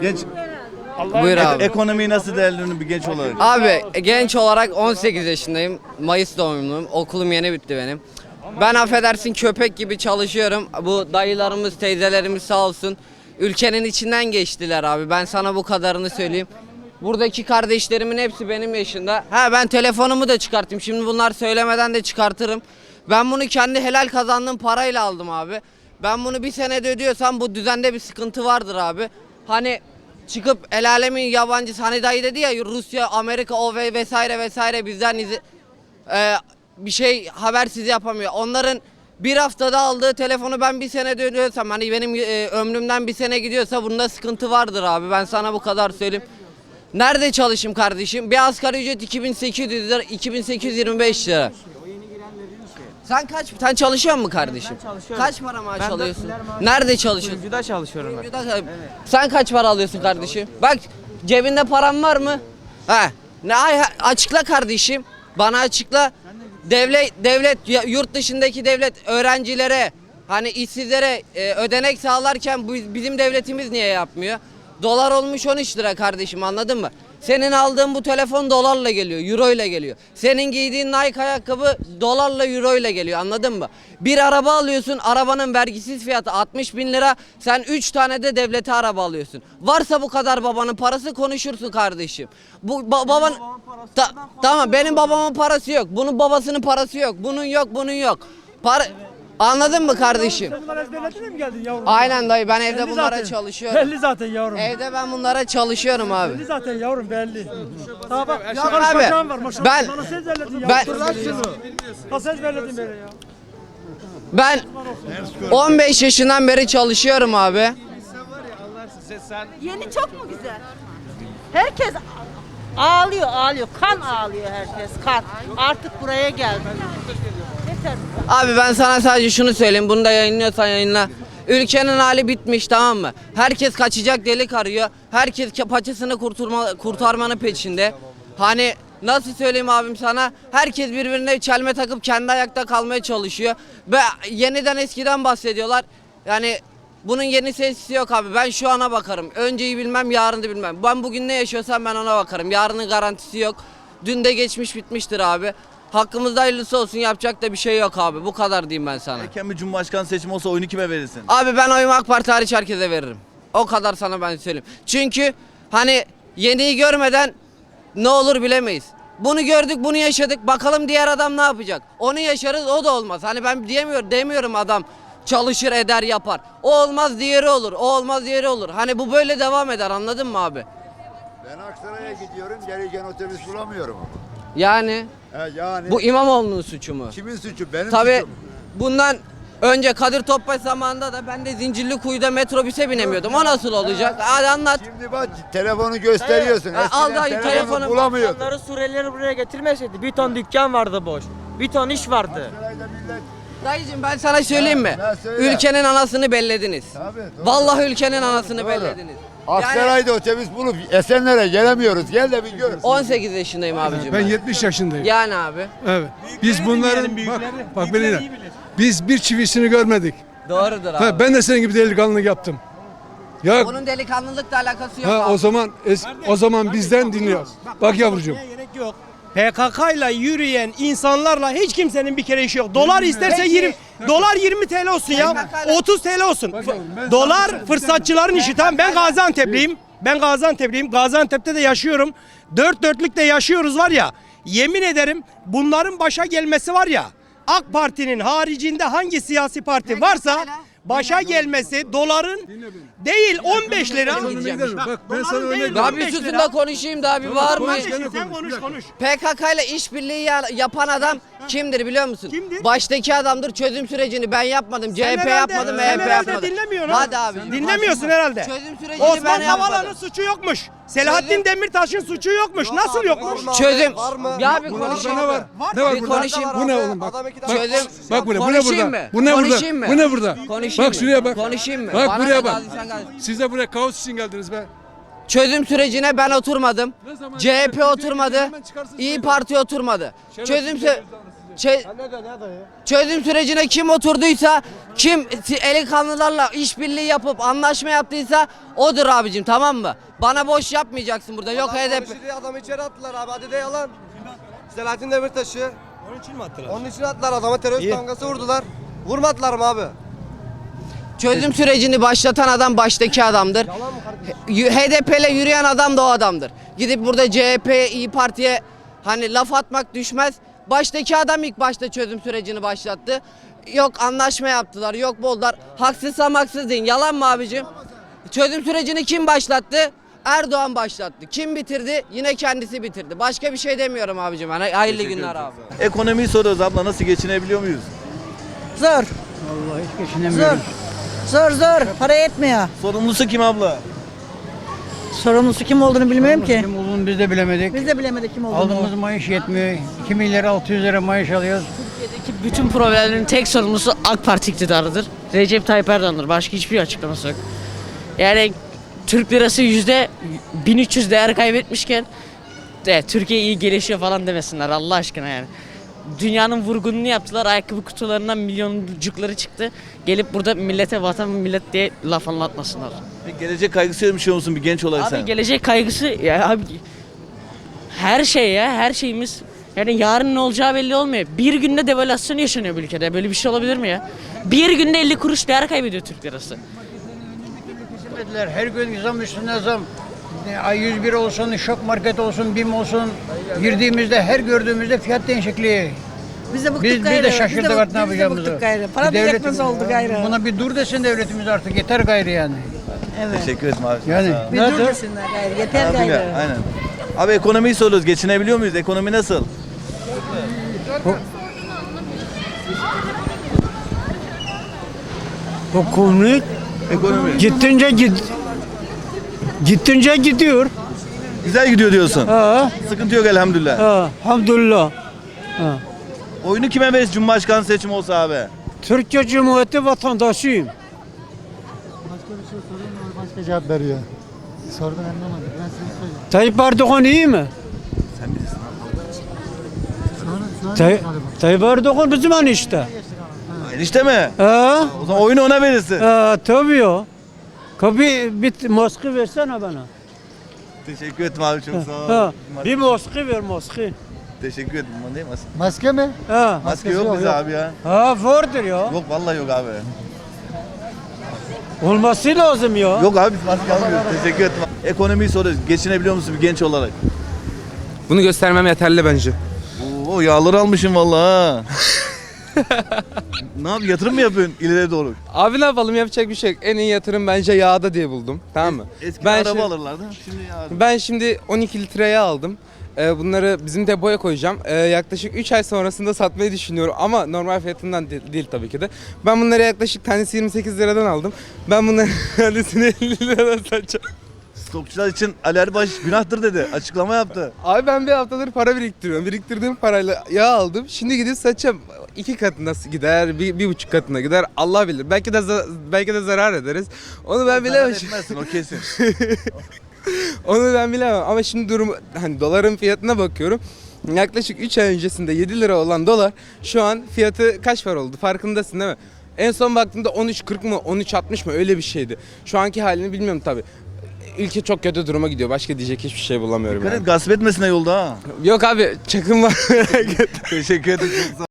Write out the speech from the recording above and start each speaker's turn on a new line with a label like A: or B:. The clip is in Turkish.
A: Genç
B: Buyur abi.
A: ekonomiyi nasıl değerlendiriyorsun bir genç olarak?
B: Abi genç olarak 18 yaşındayım. Mayıs doğumluyum. Okulum yeni bitti benim. Ben affedersin köpek gibi çalışıyorum. Bu dayılarımız, teyzelerimiz sağ olsun. Ülkenin içinden geçtiler abi. Ben sana bu kadarını söyleyeyim. Buradaki kardeşlerimin hepsi benim yaşında. Ha ben telefonumu da çıkarttım. Şimdi bunlar söylemeden de çıkartırım. Ben bunu kendi helal kazandığım parayla aldım abi. Ben bunu bir senede ödüyorsam bu düzende bir sıkıntı vardır abi. Hani çıkıp el alemin yabancısı hani dayı dedi ya Rusya, Amerika o ve vesaire vesaire bizden izi, e, bir şey habersiz yapamıyor. Onların bir haftada aldığı telefonu ben bir sene dönüyorsam hani benim e, ömrümden bir sene gidiyorsa bunda sıkıntı vardır abi. Ben sana bu kadar söyleyeyim. Nerede çalışayım kardeşim? Bir asgari ücret 2800 lira, 2825 lira. Sen kaç sen çalışıyor musun kardeşim?
C: çalışıyorum.
B: Kaç para maaş
C: Ben dört
B: alıyorsun?
C: milyar maaş
B: Nerede çalışıyorsun?
C: Kuyumcuda çalışıyorum ben.
B: Kuyumcuda- Sen kaç para alıyorsun kardeşim? Bak cebinde paran var mı? He. Ne ay açıkla kardeşim. Bana açıkla. Devlet devlet ya- yurt dışındaki devlet öğrencilere hani işsizlere e, ödenek sağlarken bu, bizim devletimiz niye yapmıyor? Dolar olmuş 13 lira kardeşim anladın mı? Senin aldığın bu telefon dolarla geliyor, euro ile geliyor. Senin giydiğin Nike ayakkabı dolarla, euro ile geliyor anladın mı? Bir araba alıyorsun, arabanın vergisiz fiyatı 60 bin lira. Sen 3 tane de devlete araba alıyorsun. Varsa bu kadar babanın parası konuşursun kardeşim. Bu ba- baban... Ta- tamam benim babamın parası yok. Bunun babasının parası yok. Bunun yok, bunun yok. Para... Anladın mı kardeşim?
D: Bunlar ezberledin mi geldin yavrum?
B: Aynen dayı ben evde
D: Belli
B: bunlara
D: zaten.
B: çalışıyorum.
D: Belli zaten yavrum.
B: Evde ben bunlara çalışıyorum abi.
D: Belli zaten yavrum belli. Daha bak şakalı
B: abi,
D: bacağın var maşallah.
B: ben-
D: Bana sen ezberledin ya.
B: ben-
D: Nasıl ezberledin böyle ya?
B: Ben 15 yaşından beri çalışıyorum abi.
E: Yeni çok mu güzel? Herkes ağlıyor, ağlıyor. Kan ağlıyor herkes, kan. Artık buraya geldi.
B: Abi ben sana sadece şunu söyleyeyim. Bunu da yayınlıyorsan yayınla. Ülkenin hali bitmiş tamam mı? Herkes kaçacak delik arıyor. Herkes ke- paçasını kurtarma, kurtarmanın peşinde. Hani nasıl söyleyeyim abim sana? Herkes birbirine çelme takıp kendi ayakta kalmaya çalışıyor. Ve yeniden eskiden bahsediyorlar. Yani bunun yeni sesisi yok abi. Ben şu ana bakarım. Önceyi bilmem, yarını bilmem. Ben bugün ne yaşıyorsam ben ona bakarım. Yarının garantisi yok. Dün de geçmiş bitmiştir abi. Hakkımızda hayırlısı olsun yapacak da bir şey yok abi. Bu kadar diyeyim ben sana.
A: Erken bir cumhurbaşkanı seçimi olsa oyunu kime verirsin?
B: Abi ben oyumu AK Parti hariç herkese veririm. O kadar sana ben söyleyeyim. Çünkü hani yeniyi görmeden ne olur bilemeyiz. Bunu gördük, bunu yaşadık. Bakalım diğer adam ne yapacak? Onu yaşarız, o da olmaz. Hani ben diyemiyorum, demiyorum adam çalışır, eder, yapar. O olmaz, diğeri olur. O olmaz, diğeri olur. Hani bu böyle devam eder. Anladın mı abi?
F: Ben Aksaray'a gidiyorum, gelirken otobüs bulamıyorum ama.
B: Yani
F: He yani
B: bu İmamoğlu'nun suçu mu?
F: kimin suçu? Benim
B: Tabii
F: suçum.
B: bundan önce Kadir Topbaş zamanında da ben de Zincirlikuyu'da metrobüse binemiyordum. O nasıl olacak? Hadi anlat.
F: Şimdi bak telefonu gösteriyorsun.
B: Ha, al
F: Eskiden
B: dayı,
F: telefonu bulamıyordun.
C: Onları Suriyelileri buraya getirmeseydi bir ton dükkan vardı boş. Bir ton iş vardı.
F: Millet
B: Dayıcım ben sana söyleyeyim mi?
F: Ha, söyle.
B: Ülkenin anasını bellediniz.
F: Tabii, doğru.
B: Vallahi ülkenin anasını
F: Doğru.
B: bellediniz. Yani
F: Aksaray'da otobüs bulup Esenler'e gelemiyoruz. Gel de bir gör.
B: 18 yaşındayım abicim.
G: Ben
B: Ben
G: 70 yaşındayım.
B: Yani abi.
G: Evet. Biz bunların bak bak beni dinle. Biz bir çivisini görmedik.
B: Doğrudur abi.
G: Ha, ben de senin gibi delikanlılık yaptım. Ya
B: Onun delikanlılıkla alakası yok
G: ha
B: abi.
G: o zaman es- o zaman bizden dinliyor. Bak yavrucuğum.
D: Gerek yok. PKK ile yürüyen insanlarla hiç kimsenin bir kere işi yok. Dolar isterse
B: Peki.
D: 20 dolar 20 TL olsun ya.
B: PKK 'yla
D: 30 TL olsun. Dolar
G: sana-
D: fırsatçıların işi. Tamam ben Gaziantep'liyim. Ben Gaziantep'liyim. Gaziantep'te de yaşıyorum. Dört dörtlükte yaşıyoruz var ya. Yemin ederim bunların başa gelmesi var ya. AK Parti'nin haricinde hangi siyasi parti varsa başa gelmesi doların değil 15 lira.
G: Bak ben sana örnek
D: değil,
B: Daha
G: vereyim.
B: bir
D: 15
B: susun
D: lira.
B: da konuşayım da bir var mı?
D: Kardeşim sen konuş konuş.
B: PKK ile işbirliği ya- yapan adam kimdir biliyor musun?
D: Kimdir?
B: Baştaki adamdır çözüm sürecini ben yapmadım. CHP
D: herhalde-
B: yapmadım,
D: sen
B: MHP
D: herhalde
B: yapmadı.
D: dinlemiyorsun ha.
B: Hadi abi.
D: Dinlemiyorsun herhalde.
B: Çözüm sürecini ben
D: Osman Kavala'nın
B: yapmadım.
D: suçu yokmuş. Selahattin Demirtaş'ın suçu yokmuş. Nasıl yokmuş?
B: Çözüm. Ya bir konuşayım.
G: ne var? Ne var
B: Bir
G: burada?
B: konuşayım.
G: Bu ne oğlum bak. Bak,
B: Çözüm.
G: bak bu ne? Bu ne
B: Konuşayım
G: burada?
B: mı?
G: Bu ne burada?
B: Konuşayım mı?
G: Bu ne burada?
B: Konuşayım
G: Bak
B: mı?
G: şuraya bak.
B: Konuşayım mı?
G: Bak
B: Bana
G: buraya
B: ne
G: bak.
B: sen gazi.
G: Siz de buraya kaos için geldiniz be.
B: Çözüm sürecine ben oturmadım.
G: Ne zaman-
B: CHP
G: Hemen
B: oturmadı.
G: çıkarsın
B: İyi. Parti oturmadı.
G: Şerefsiz
B: Çözüm sü çözüm sürecine kim oturduysa, kim eli kanlılarla işbirliği yapıp anlaşma yaptıysa odur abicim tamam mı? Bana boş yapmayacaksın burada. Yok HDP.
H: Adamı içeri attılar abi hadi de yalan. Selahattin Demirtaş'ı.
D: Onun için mi attılar?
H: Onun için attılar adama terörist damgası vurdular. Vurmadılar mı abi?
B: Çözüm sürecini başlatan adam baştaki adamdır. HDP ile yürüyen adam da o adamdır. Gidip burada CHP, İyi Parti'ye hani laf atmak düşmez. Baştaki adam ilk başta çözüm sürecini başlattı. Yok anlaşma yaptılar, yok bollar. Haksızsam haksız deyin. Yalan mı abicim? Çözüm sürecini kim başlattı? Erdoğan başlattı. Kim bitirdi? Yine kendisi bitirdi. Başka bir şey demiyorum abicim. Hani hayırlı günler abi.
A: Ekonomiyi soruyoruz abla nasıl geçinebiliyor muyuz?
E: Zor. Vallahi hiç geçinemiyorum. Zor. Zor zor. Para yetmiyor.
A: Sorumlusu kim abla?
E: Sorumlusu kim olduğunu bilmiyorum ki.
I: Kim olduğunu biz de bilemedik.
E: Biz de bilemedik kim olduğunu.
I: Aldığımız maaş yetmiyor. 2 milyar 600 lira maaş alıyoruz.
J: Ki bütün problemlerin tek sorumlusu AK Parti iktidarıdır. Recep Tayyip Erdoğan'dır. Başka hiçbir açıklaması yok. Yani Türk lirası yüzde 1300 değer kaybetmişken de Türkiye iyi gelişiyor falan demesinler Allah aşkına yani. Dünyanın vurgununu yaptılar. Ayakkabı kutularından milyoncukları çıktı. Gelip burada millete vatan millet diye laf anlatmasınlar.
A: Peki gelecek kaygısı yaşıyor musun bir genç olarak
J: Abi
A: sen?
J: gelecek kaygısı ya abi her şey ya her şeyimiz yani yarın ne olacağı belli olmuyor. Bir günde devalüasyon yaşanıyor bu ülkede. Böyle bir şey olabilir mi ya? Bir günde 50 kuruş değer kaybediyor Türk lirası.
I: Her gün zam üstüne zam. Ne, Ay 101 olsun, şok market olsun, BİM olsun. Girdiğimizde her gördüğümüzde fiyat değişikliği.
E: Biz de bıktık
I: Biz, biz
E: gayrı.
I: de şaşırdık
E: biz de,
I: artık ne
E: biz de
I: yapacağımızı.
E: bıktık gayrı. Para
I: Bu devlet-
E: yetmez oldu gayrı.
I: Buna bir dur desin devletimiz artık. Yeter gayrı yani.
E: Evet.
A: Teşekkür ederim abi.
I: Yani.
E: Bir dur desinler gayrı. Yeter
A: Abi,
E: gayrı.
A: aynen. Abi ekonomiyi soruyoruz. Geçinebiliyor muyuz? Ekonomi nasıl?
G: Ekonomi
A: Ekonomi.
G: gittince git gittince gidiyor.
A: Güzel gidiyor diyorsun.
G: Ha,
A: Sıkıntı yok elhamdülillah.
G: ha, hamdülillah.
A: Oyunu kime veririz Cumhurbaşkanı seçimi olsa abi?
G: Türkiye Cumhuriyeti vatandaşıyım.
F: Başka cevap veriyor. Sordum anlamadım. Ben size söyleyeyim.
G: Tayyip Erdoğan iyi mi? Tay Tayyip Erdoğan bizim an işte.
A: Enişte mi?
G: Ha,
A: O zaman oyunu ona verirsin.
G: ha tabii ya. Kabi bir maske versene bana.
A: Teşekkür ederim abi çok sağ ol.
G: Ha, bir maske ver maske.
A: Teşekkür ederim. Değil mi? Maske,
F: Maske mi?
G: Ha,
A: maske yok bize abi ya.
G: ha vardır ya.
A: Yok vallahi yok abi.
G: Olması lazım ya.
A: Yok abi biz maske almıyoruz. Teşekkür ederim. Ekonomiyi soruyoruz. Geçinebiliyor musun bir genç olarak?
H: Bunu göstermem yeterli bence.
A: Oo yağları almışım vallahi. ha. ne yap yatırım mı yapıyorsun ileriye doğru?
H: Abi ne yapalım yapacak bir şey yok. En iyi yatırım bence yağda diye buldum. Tamam mı?
A: Eski
H: Ben
A: araba
H: şimdi-
A: alırlardı. Şimdi yağ.
H: Ben şimdi 12 litre yağ aldım. Ee, bunları bizim depoya koyacağım. Ee, yaklaşık 3 ay sonrasında satmayı düşünüyorum ama normal fiyatından de- değil tabii ki de. Ben bunları yaklaşık tanesi 28 liradan aldım. Ben bunları tanesini 50 liradan satacağım.
A: Stokçular için Ali Erbaş günahtır dedi. Açıklama yaptı.
H: Abi ben bir haftadır para biriktiriyorum. Biriktirdiğim parayla yağ aldım. Şimdi gidip satacağım. İki katına gider, bir, bir buçuk katına gider. Allah bilir. Belki de za- belki de zarar ederiz. Onu ben bilemem.
A: etmezsin o kesin.
H: Onu ben bilemem ama şimdi durum hani doların fiyatına bakıyorum. Yaklaşık 3 ay öncesinde 7 lira olan dolar şu an fiyatı kaç para oldu farkındasın değil mi? En son baktığımda 13.40 mı 13.60 mı öyle bir şeydi. Şu anki halini bilmiyorum tabi. Ülke çok kötü duruma gidiyor. Başka diyecek hiçbir şey bulamıyorum.
A: Dikkat
H: Yani.
A: et gasp etmesine yolda ha.
H: Yok abi çakım var.
A: Teşekkür ederim.